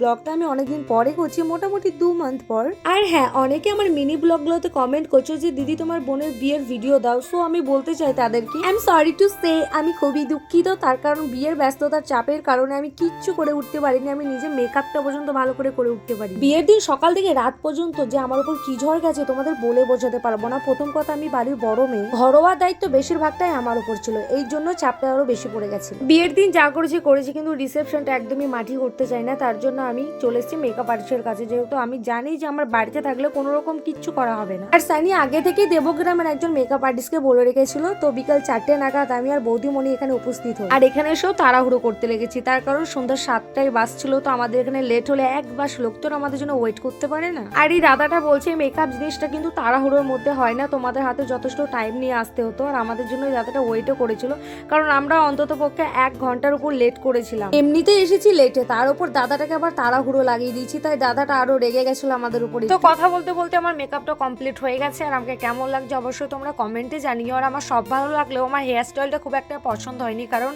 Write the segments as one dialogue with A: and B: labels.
A: ব্লগটা আমি অনেকদিন পরে করছি, মোটামুটি দু মান্থ পর। আর হ্যাঁ অনেকে আমার মিনি ব্লগগুলোতে কমেন্ট করছ যে, দিদি, তোমার বোনের বিয়ের ভিডিও দাও। সো আমি বলতে চাই তাদেরকে I am sorry to say আমি খুবই দুঃখিত। তার কারণ বিয়ের ব্যস্ততার চাপের কারণে আমি কিচ্ছু করে উঠতে পারিনি। আমি নিজে মেকআপটা পর্যন্ত ভালো করে করে উঠতে পারি বিয়ের দিন সকাল থেকে রাত পর্যন্ত যে আমার উপর কি ঝড় গেছে, তোমাদের বলে বোঝাতে পারব না। প্রথম কথা, আমি বাড়ির বড় মেয়ে। ঘরোয়া দায়িত্ব বেশিরভাগটাই আমার উপর ছিল। এই জন্য চাপটা আরও বেশি পড়ে গেছে বিয়ের দিন যা করেছি করেছি। কিন্তু রিসেপশনটা একদমই মাটি করতে চাই না। তার জন্য আমি চলে এসেছি মেকআপ আর্টিস্টের কাছে। যেহেতু আমি জানি যে আমার বাড়িতে থাকলে কোনো রকম কিচ্ছু করা হবে না। আর সানি আগে থেকেই দেবগ্রামের একজন মেকআপ আর্টিস্টকে বলে রেখেছিল, তো বিকাল চারটে নাগাদ আমি আর বৌদিমণি এখানে উপস্থিত হই। আর এখানে এসেও তাড়াহুড়ো করতে লেগেছি। তার কারণ সন্ধ্যা সাতটায় বাস ছিল, তো আমাদের এখানে লেট হলে এক বাস লোক তো আমাদের জন্য ওয়েট করতে পারে না। আর এই দাদাটা বলছে মেকআপ জিনিসটা কিন্তু তাড়াহুড়োর মধ্যে হয় না, তোমাদের হাতে যথেষ্ট টাইম নিয়ে আসতে হতো, আর আমাদের জন্য এই দাদাটা ওয়েটও করেছিল। কারণ আমরা অন্তত পক্ষে এক ঘণ্টার উপর লেট করেছিলাম। এমনিতে এসেছি লেটে তার উপর দাদাটাকে আবার তাড়াহুড়ো লাগিয়ে দিয়েছি, তাই দাদাটা আরও রেগে গেছিল আমাদের উপরে তো কথা বলতে বলতে আমার মেকআপটা কমপ্লিট হয়ে গেছে, আর আমাকে কেমন লাগছে অবশ্যই তোমরা কমেন্টে জানিও, আর আমার সব ভালো লাগলেও আমার হেয়ার স্টাইলটা খুব একটা পছন্দ হয়নি, কারণ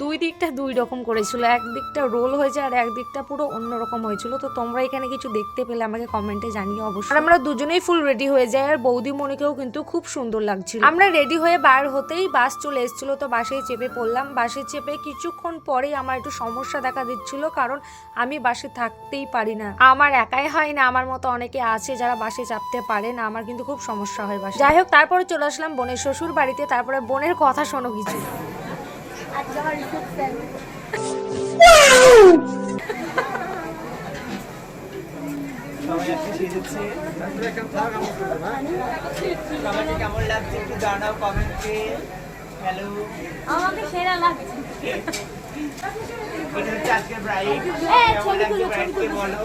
A: দুই দিকটা দুই রকম করেছিল একদিকটা রোল হয়েছে আর একদিকটা পুরো অন্যরকম হয়েছিল, তো তোমরা এখানে কিছু দেখতে পেলে আমাকে কমেন্টে জানিও অবশ্যই। আর আমরা দুজনেই ফুল রেডি হয়ে যাই, আর বৌদি মনিকেও কিন্তু খুব সুন্দর লাগছিল। আমরা রেডি হয়ে বার হতেই বাস চলে এসেছিল, তো বাসে চেপে পড়লাম বাসে চেপে কিছুক্ষণ পরেই আমার একটু সমস্যা দেখা দিচ্ছিল, কারণ আমি বাসে থাকতেই পারি না। আমার একাই হয় না, আমার মতো অনেকে আছে যারা বাসে চাপতে পারে না, আমার কিন্তু খুব সমস্যা হয় বাসে। যাই হোক, তারপরে চলে আসলাম বোনের শ্বশুর বাড়িতে তারপরে বোনের কথা শোনো কিছু।
B: হ্যালো
C: আমাকে সেরা লাগছে। হ্যাঁ,
B: বলো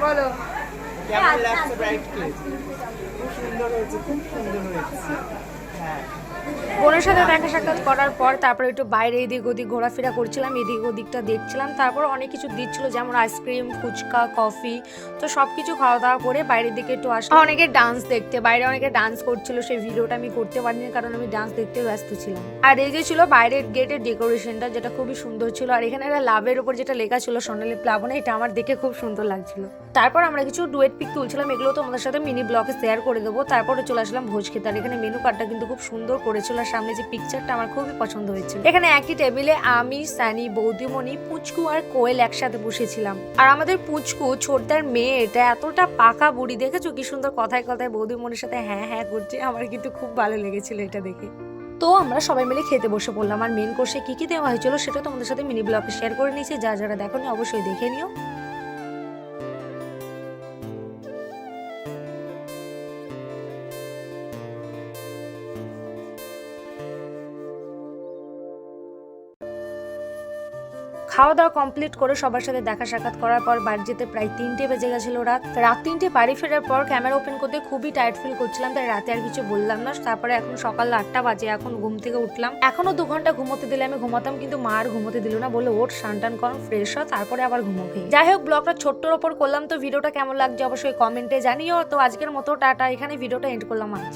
A: বলো।
B: কেমন লাগছে ব্রাইডকে খুব সুন্দর হয়েছে খুব সুন্দর হয়েছে। হ্যাঁ।
A: বোনের সাথে দেখা সাক্ষাৎ করার পর তারপরে একটু বাইরে এদিক ওদিক ঘোরাফেরা করছিলাম এদিক ওদিকটা দেখছিলাম। তারপর অনেক কিছু দিচ্ছিল যেমন আইসক্রিম ফুচকা কফি। তো সব কিছু খাওয়া দাওয়া করে বাইরের দিকে একটু আসলাম। অনেকে ডান্স দেখতে বাইরে অনেকে ডান্স করছিল সেই ভিডিওটা আমি করতে পারিনি কারণ আমি ডান্স দেখতে ব্যস্ত ছিলাম। আর এই যে ছিল বাইরের গেটের ডেকোরেশনটা যেটা খুবই সুন্দর ছিল। আর এখানে একটা লাভের উপর যেটা লেখা ছিল সোনালি প্লাবনে এটা আমার দেখে খুব সুন্দর লাগছিল। তারপর আমরা কিছু ডুয়েট পিক তুলছিলাম এগুলো তোমাদের সাথে মিনি ব্লগে শেয়ার করে দেবো। তারপরে চলে আসলাম ভোজ খেতে। আর এখানে মেনু কার্ডটা কিন্তু খুব সুন্দর করেছিল আর সামনে যে পিকচারটা আমার খুবই পছন্দ হয়েছিল। এখানে একই টেবিলে আমি, সানি, বৌদিমণি, পুচকু আর কোয়েল একসাথে বসেছিলাম। আর আমাদের পুচকু, ছোটদার মেয়ে, এটা এতটা পাকা বুড়ি, দেখেছ কি সুন্দর কথায় কথায় বৌদিমণির সাথে হ্যাঁ হ্যাঁ করছে, আমার কিন্তু খুব ভালো লেগেছিল এটা দেখে। তো আমরা সবাই মিলে খেতে বসে পড়লাম, আর মেন কোর্সে কি কি দেওয়া হয়েছিল সেটা তোমাদের সাথে মিনি ব্লগে শেয়ার করে নিয়েছি, যা যারা দেখো অবশ্যই দেখে নিও। খাওয়া দাওয়া কমপ্লিট করে সবার সাথে দেখা সাক্ষাৎ করার পর বাড়ি যেতে প্রায় তিনটে বেজে গেছিল রাত। রাত তিনটে বাড়ি ফেরার পর ক্যামেরা ওপেন করতে খুবই টায়ার্ড ফিল করছিলাম, তাই রাতে আর কিছু বললাম না। তারপরে এখন সকাল আটটা বাজে, এখন ঘুম থেকে উঠলাম। এখনও দু ঘণ্টা ঘুমোতে দিলে আমি ঘুমাতাম, কিন্তু মা আর ঘুমোতে দিল না বলে ওঠ, স্নান টান কর ফ্রেশ হ, তারপরে আবার ঘুমো খেয়ে যাই হোক ব্লগটা ছোট্টর ওপর করলাম তো, ভিডিওটা কেমন লাগছে অবশ্যই কমেন্টে জানিও। তো আজকের মতো, টাটা এখানে ভিডিওটা এন্ড করলাম আজ।